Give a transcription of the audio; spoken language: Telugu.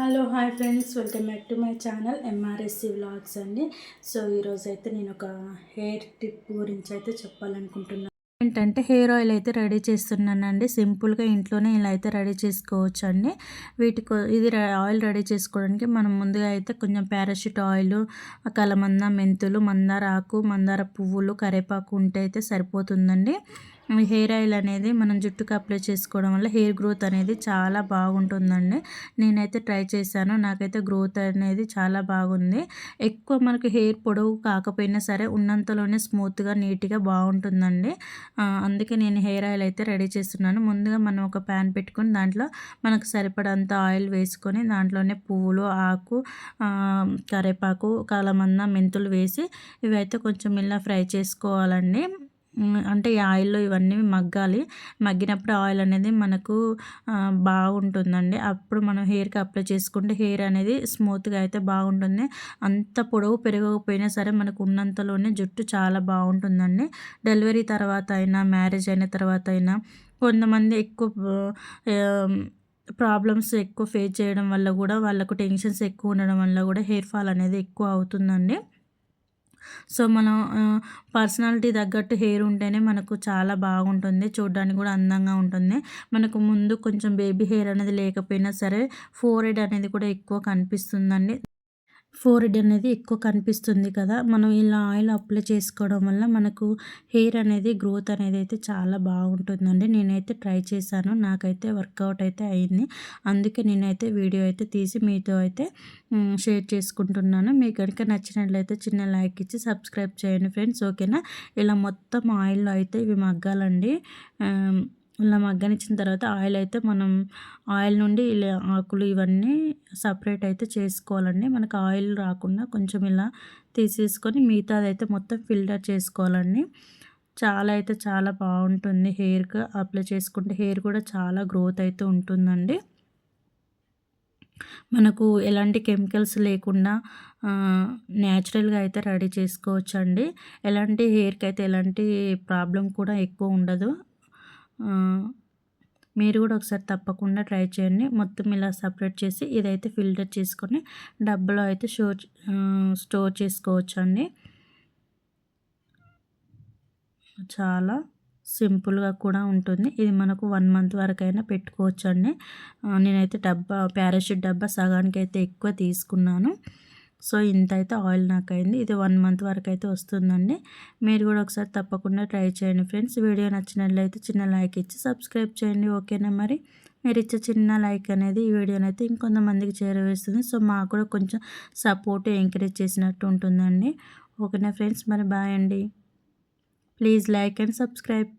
Hello hi friends. Welcome back to my channel MRSC vlogs అండి. సో ఈరోజు అయితే నేను ఒక హెయిర్ టిప్ గురించి అయితే చెప్పాలనుకుంటున్నాను ఏంటంటే హెయిర్ ఆయిల్ అయితే రెడీ చేస్తున్నానండి. సింపుల్గా ఇంట్లోనే ఇలా అయితే రెడీ చేసుకోవచ్చు అండి వీటికి ఇది ఆయిల్ రెడీ చేసుకోవడానికి మనం ముందుగా అయితే కొంచెం పారాషూట్ ఆయిల్ కలమంద మెంతులు మందార ఆకు మందార పువ్వులు కరేపాకు ఉంటే అయితే సరిపోతుందండి. హెయిర్ ఆయిల్ అనేది మనం జుట్టుకు అప్లై చేసుకోవడం వల్ల హెయిర్ గ్రోత్ అనేది చాలా బాగుంటుందండి. నేనైతే ట్రై చేశాను. నాకైతే గ్రోత్ అనేది చాలా బాగుంది. ఎక్కువ మనకు హెయిర్ పొడవు కాకపోయినా సరే ఉన్నంతలోనే స్మూత్గా నీట్గా బాగుంటుందండి. అందుకే నేను హెయిర్ ఆయిల్ అయితే రెడీ చేస్తున్నాను. ముందుగా మనం ఒక ప్యాన్ పెట్టుకొని దాంట్లో మనకు సరిపడంత ఆయిల్ వేసుకొని దాంట్లోనే పువ్వులు ఆకు కరేపాకు కలమంద మెంతులు వేసి ఇవైతే కొంచెం ఇలా ఫ్రై చేసుకోవాలండి. అంటే ఈ ఆయిల్లో ఇవన్నీ మగ్గాలి. మగ్గినప్పుడు ఆయిల్ అనేది మనకు బాగుంటుందండి. అప్పుడు మనం హెయిర్కి అప్లై చేసుకుంటే హెయిర్ అనేది స్మూత్గా అయితే బాగుంటుంది. అంత పొడవు పెరగకపోయినా సరే మనకు ఉన్నంతలోనే జుట్టు చాలా బాగుంటుందండి. డెలివరీ తర్వాత అయినా మ్యారేజ్ అయిన తర్వాత అయినా కొంతమంది ఎక్కువ ప్రాబ్లమ్స్ ఎక్కువ ఫేస్ చేయడం వల్ల కూడా వాళ్ళకు టెన్షన్స్ ఎక్కువ ఉండడం వల్ల కూడా హెయిర్ ఫాల్ అనేది ఎక్కువ అవుతుందండి. సో మనం పర్సనాలిటీ తగ్గట్టు హెయిర్ ఉంటేనే మనకు చాలా బాగుంటుంది చూడడానికి కూడా అందంగా ఉంటుంది. మనకు ముందు కొంచెం బేబీ హెయిర్ అనేది లేకపోయినా సరే ఫోర్ హెడ్ అనేది కూడా ఎక్కువ కనిపిస్తుందండి. ఫోరెడ్ అనేది ఎక్కువ కనిపిస్తుంది కదా. మనం ఇలా ఆయిల్ అప్లై చేసుకోవడం వల్ల మనకు హెయిర్ అనేది గ్రోత్ అనేది అయితే చాలా బాగుంటుందండి. నేనైతే ట్రై చేశాను. నాకైతే వర్కౌట్ అయితే అయింది. అందుకే నేనైతే వీడియో అయితే తీసి మీతో అయితే షేర్ చేసుకుంటున్నాను. మీకు కనుక నచ్చినట్లయితే చిన్న లైక్ ఇచ్చి సబ్స్క్రైబ్ చేయండి ఫ్రెండ్స్. ఓకేనా? ఇలా మొత్తం ఆయిల్లో అయితే ఇవి మగ్గాలండి. ఇలా మగ్గనిచ్చిన తర్వాత ఆయిల్ అయితే మనం ఆయిల్ నుండి ఇలా ఆకులు ఇవన్నీ సపరేట్ అయితే చేసుకోవాలండి. మనకు ఆయిల్ రాకుండా కొంచెం ఇలా తీసేసుకొని మిగతాది అయితే మొత్తం ఫిల్టర్ చేసుకోవాలండి. చాలా అయితే చాలా బాగుంటుంది హెయిర్కి అప్లై చేసుకుంటే హెయిర్ కూడా చాలా గ్రోత్ అయితే ఉంటుందండి. మనకు ఎలాంటి కెమికల్స్ లేకుండా న్యాచురల్గా అయితే రెడీ చేసుకోవచ్చండి. ఎలాంటి హెయిర్కి అయితే ఎలాంటి ప్రాబ్లం కూడా ఎక్కువ ఉండదు. మీరు కూడా ఒకసారి తప్పకుండా ట్రై చేయండి. మొత్తం ఇలా సపరేట్ చేసి ఇదైతే ఫిల్టర్ చేసుకొని డబ్బాలో అయితే స్టోర్ స్టోర్ చేసుకోవచ్చు అండి చాలా సింపుల్గా కూడా ఉంటుంది. ఇది మనకు వన్ మంత్ వరకైనా పెట్టుకోవచ్చు అండి నేనైతే డబ్బా ప్యారాషూట్ డబ్బా సగానికి అయితే ఎక్కువ తీసుకున్నాను. సో ఇంత అయితే ఆయిల్ నాకు అయింది ఇది వన్ మంత్ వరకు అయితే వస్తుందండి. మీరు కూడా ఒకసారి తప్పకుండా ట్రై చేయండి ఫ్రెండ్స్. వీడియో నచ్చినట్లయితే చిన్న లైక్ ఇచ్చి సబ్స్క్రైబ్ చేయండి. ఓకేనా మరి? మీరు ఇచ్చే చిన్న లైక్ అనేది ఈ వీడియోని అయితే ఇంకొంతమందికి చేరవేస్తుంది. సో మాకు కూడా కొంచెం సపోర్ట్ ఎంకరేజ్ చేసినట్టు ఉంటుందండి. ఓకేనా ఫ్రెండ్స్? మరి బాయ్ అండి. Please like and subscribe.